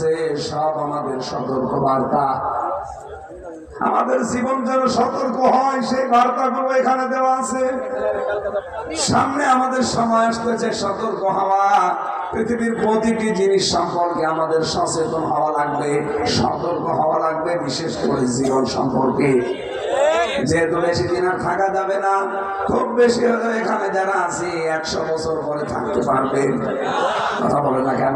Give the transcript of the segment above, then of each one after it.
আছে, সব আমাদের সতর্ক বার্তা আমাদের জীবন যেন সতর্ক হয়, সেই বার্তাগুলো এখানে দেওয়া আছে। সামনে আমাদের সময় আসতেছে, সতর্ক হওয়া। পৃথিবীর প্রতিটি জিনিস সম্পর্কে আমাদের সচেতন হওয়া লাগবে, সতর্ক হওয়া লাগবে, বিশেষ করে জীবন সম্পর্কে। যেহেতু বেশি দিন আর থাকা যাবে না, খুব বেশি হলে এখানে যারা আছে, একশো বছর পরে থাকতে পারবে। কথা বলে না কেন?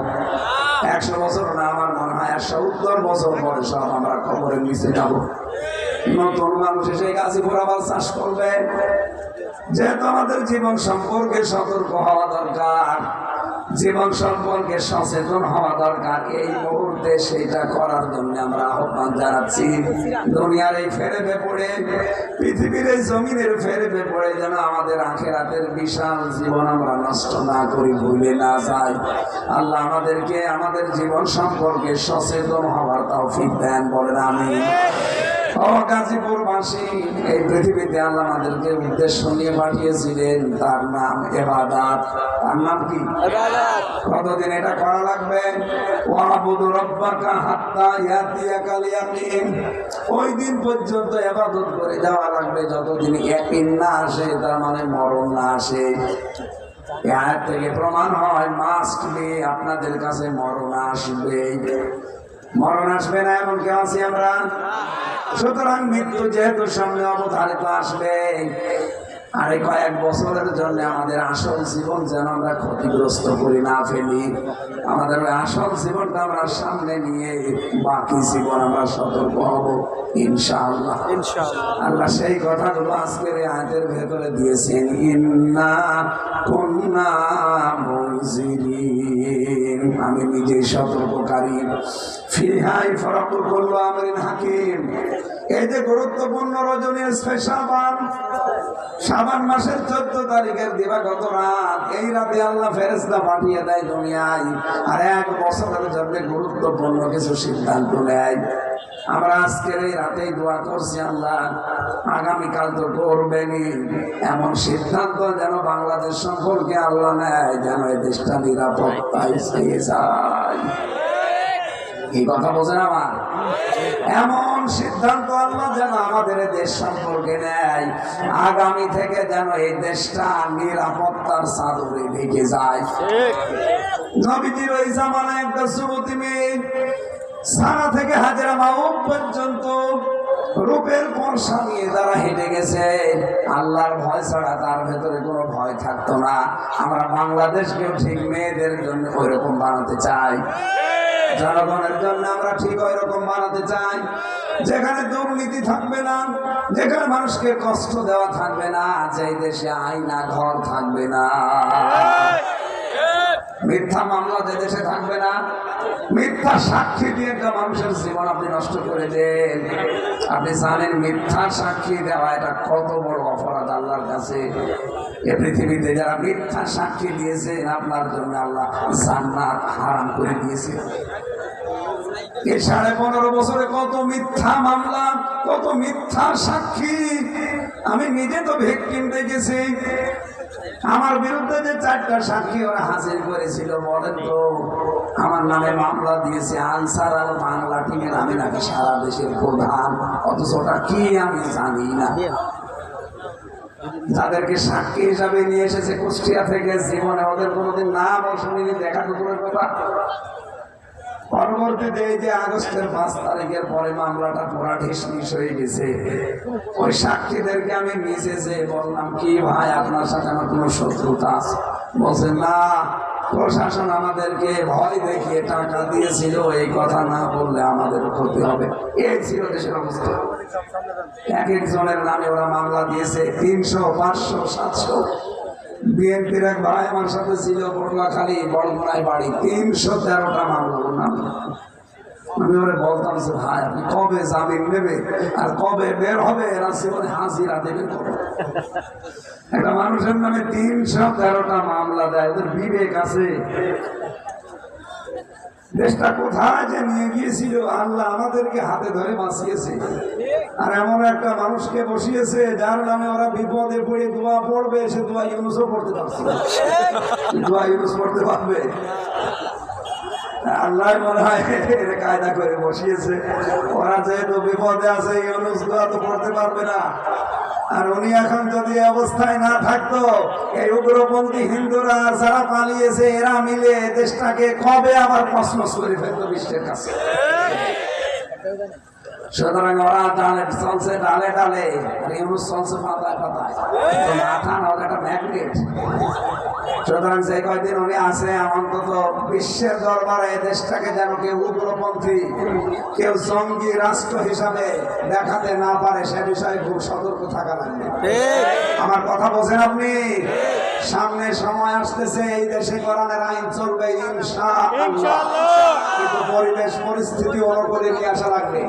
একশো বছর না, আমার মনে হয় একশো উত্তর বছর পরে সব আমরা খবরের নিচে যাব। নতুন মানুষ এসে গাছীপুর আবার চাষ করবে। যেহেতু আমাদের জীবন সম্পর্কে সতর্ক হওয়া দরকার জীবন সম্পর্কে সচেতন হওয়া দরকার। এই মুহূর্তে সেটা করার জন্য আমরা আহ্বান জানাচ্ছি। দুনিয়ার এই ফেরেবে পড়ে, পৃথিবীর এই জমিনের ফেরেবে পড়ে যেন আমাদের আখেরাতের বিশাল জীবন আমরা নষ্ট না করি, ভুলে না যাই। আল্লাহ আমাদেরকে, আমাদের জীবন সম্পর্কে সচেতন হওয়ার তৌফিক দেন, বলেন আমি ও গাজীপুরবাসী এই পৃথিবীতে আল্লাহ আমাদেরকে উদ্দেশ্য নিয়ে পাঠিয়েছিলেন। তার নাম এবাদাত। তার নাম কি? কতদিন এটা করা লাগবে? ওয়াবুদু রব্বাকা হাত্তা ইয়াতিয়াকাল ইয়াকিন। ওই দিন পর্যন্ত ইবাদত করে যাওয়া লাগবে যতদিন ইয়াকিন না আসে তার মানে মরণ না আসে। এ থেকে প্রমাণ হয় মাস্ক নিয়ে আপনাদের কাছে মরণ আসবে। মরণ আসবে না এমন কেউ আছি আমরা। সুতরাং মৃত্যু যেহেতু সামনে অবধারিত আসবে আর কয়েক বছরের জন্য আমাদের আসল জীবন যেন আমরা ক্ষতিগ্রস্ত করি না ফেলি। আমাদের ওই আসল জীবনটা আমরা সামনে নিয়ে বাকি জীবন আমরা সতর্ক হব ইনশাআল্লাহ। আল্লাহ সেই কথাগুলো আজকের আয়াতের ভেতরে দিয়েছেন ইন্না কন্যা আমি নিজেই সতর্ককারী। ফিহাই করল হাকিম। এই যে গুরুত্বপূর্ণ রজনীর সাবান মাসের চোদ্দ তারিখের দিবাগত রাত। এই রাতে আল্লাহ ফেরেস্তা পাঠিয়ে দেয় দুনিয়ায়। আর এক বছরের জন্য গুরুত্বপূর্ণ কিছু সিদ্ধান্ত নেয়। আমরা আজকের এই রাতেই দোয়া করছি আল্লাহ, আগামীকাল তো করবেনই। এমন সিদ্ধান্ত যেন বাংলাদেশ সম্পর্কে আল্লাহ নেয়, যেন এই দেশটা যায়। এই কথা বোঝেন আমার? এমন সিদ্ধান্ত আল্লাহ যেন আমাদের দেশ সম্পর্কে নেয়, আগামী থেকে যেন এই দেশটা নিরাপত্তার চাদরে ঢেকে যায়। নবীজির ওই জামানায় একটা যুবতী মেয়ে সারা থেকে হাজারা মাউব পর্যন্ত রূপের পরশা নিয়ে তারা হেঁটে গেছে, আল্লাহর ভয় ছাড়া তার ভেতরে কোনো ভয় থাকতো না। আমরা বাংলাদেশকেও ঠিক মেয়েদের জন্য ওই রকম বানাতে চাই। জনগণের জন্য আমরা ঠিক ওই রকম বানাতে চাই। যেখানে দুর্নীতি থাকবে না, যেখানে মানুষকে কষ্ট দেওয়া থাকবে না যে দেশে আইনা ঘর থাকবে না। মিথ্যা মামলা যে দেশে থাকবে না, মিথ্যা সাক্ষী দিয়ে একটা মানুষের জীবন আপনি নষ্ট করে দেন। আপনি জানেন মিথ্যা সাক্ষী দেওয়া এটা কত বড় অপরাধ আল্লাহর কাছে। এ পৃথিবীতে যারা মিথ্যা সাক্ষী দিয়েছেন, আপনার জন্য আল্লাহ জান্নাত হারাম করে দিয়েছে। এই সাড়ে পনেরো বছরে কত মিথ্যা মামলা, কত মিথ্যা সাক্ষী। আমি নিজে তো ভেক কিনতে দেখেছি। আমার বিরুদ্ধে যে চারটা সাক্ষী ওরা হাজির করেছিল, বলেন তো, আমার নামে মামলা দিয়েছে আনসার আল বাংলা টিমের আমি নাকি সারা দেশের প্রধান, অথচ ওটা কি আমি জানি না। যাদেরকে সাক্ষী হিসাবে নিয়ে এসেছে কুষ্টিয়া থেকে, জীবনে ওদের কোনোদিন না শুনিনি, দেখা কথা পাঁচ তারিখের পরে মামলাটা কি ভাই, আপনার সাথে কোনো প্রশাসন আমাদেরকে ভয় দেখিয়ে টাকা দিয়েছিল, এই কথা না বললে আমাদের ক্ষতি হবে। এই ছিল দেশের অবস্থা। এক একজনের নামে ওরা মামলা দিয়েছে, তিনশো, পাঁচশো, সাতশো। বিএনপির এক ভাই আমার সাথে ছিল পটুয়াখালী বড়মোড়াই বাড়ি, তিনশো তেরোটা মামলা। আমি ওরে বলতাম যে, ভাই, আপনি কবে জামিন নেবে আর কবে বের হবে? এরা হাজিরা একটা মানুষের নামে তিনশো তেরোটা মামলা দেয়, ওদের বিবেক আছে। দেশটা কোথায় যে নিয়ে গিয়েছিল? আল্লাহ আমাদেরকে হাতে ধরে বাঁচিয়েছে। আর এমন একটা মানুষকে বসিয়েছে, যার নামে ওরা বিপদে পড়ে দোয়া পড়বে, সে দোয়া ইউনুসও পড়তে পারছে। দোয়া ইউনুস পড়তে পারবে। আল্লাহ মনে হয় কায়দা করে বসিয়েছে। ওরা যেহেতু বিপদে আছে, এই অনুষ্ঠান তো করতে পারবে না। আর উনি এখন যদি অবস্থায় না থাকতো, এই উগ্রপন্থী হিন্দুরা যারা পালিয়েছে, এরা মিলে দেশটাকে কবে আবার প্রশ্ন করে ফেলতো বিশ্বের কাছে? সুতরাং ওরা ডালে চলছে ডালে ডালে। আর ইউনুস চলছে পাতায় পাতায়। একটা ম্যাগনেট। সুতরাং যে কয়দিন উনি আছে অন্তত বিশ্বের দরবারে এই দেশটাকে যেন কেউ উগ্রপন্থী কেউ জঙ্গি রাষ্ট্র হিসাবে দেখাতে না পারে সে বিষয়ে খুব সতর্ক থাকা লাগবে। আমার কথা বোঝেন আপনি? সামনে সময় আসতেছে এই দেশে কোরআনের আইন চলবে ইনশাআল্লাহ! পরিবেশ, পরিস্থিতি অনুকূলে নিয়ে আসা লাগবে।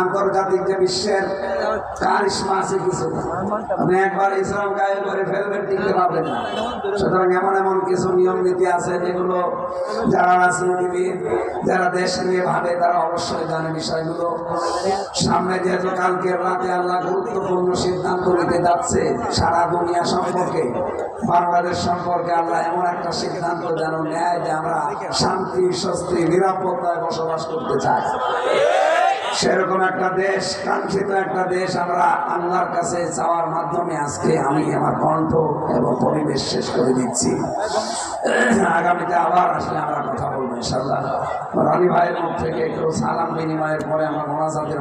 আন্তর্জাতিক যে বিশ্বের কারিশমা আছে কিছু, আপনি একবার ইসলাম গায়ে করে ফেলবেন, টিকতে পারবেন না। সুতরাং এমন এমন কিছু নিয়ম নীতি আছে যেগুলো যারা রাজনীতিবিদ, যারা দেশ নিয়ে ভাবে, তারা অবশ্যই জানে বিষয়গুলো। সামনে যেহেতু কালকের রাতে আল্লাহ গুরুত্বপূর্ণ সিদ্ধান্ত নিতে যাচ্ছে সারা দুনিয়া সম্পর্কে, বাংলাদেশ সম্পর্কে আল্লাহ এমন একটা সিদ্ধান্ত যেন নেয় যে আমরা শান্তি, স্বস্তি নিরাপত্তায় বসবাস করতে চায়। সেরকম একটা দেশ, কাঙ্ক্ষিত একটা দেশ আমরা আল্লাহর কাছে চাওয়ার মাধ্যমে আজকে আমি আমার কণ্ঠ এবং পরিবেশ শেষ করে দিচ্ছি। আগামীতে আবার আসলে আমরা কথা বলব ইনশাল্লাহ রানী ভাইয়ের মুখ থেকে একটু সালাম বিনিময়ের পরে আমার মোনাজাতের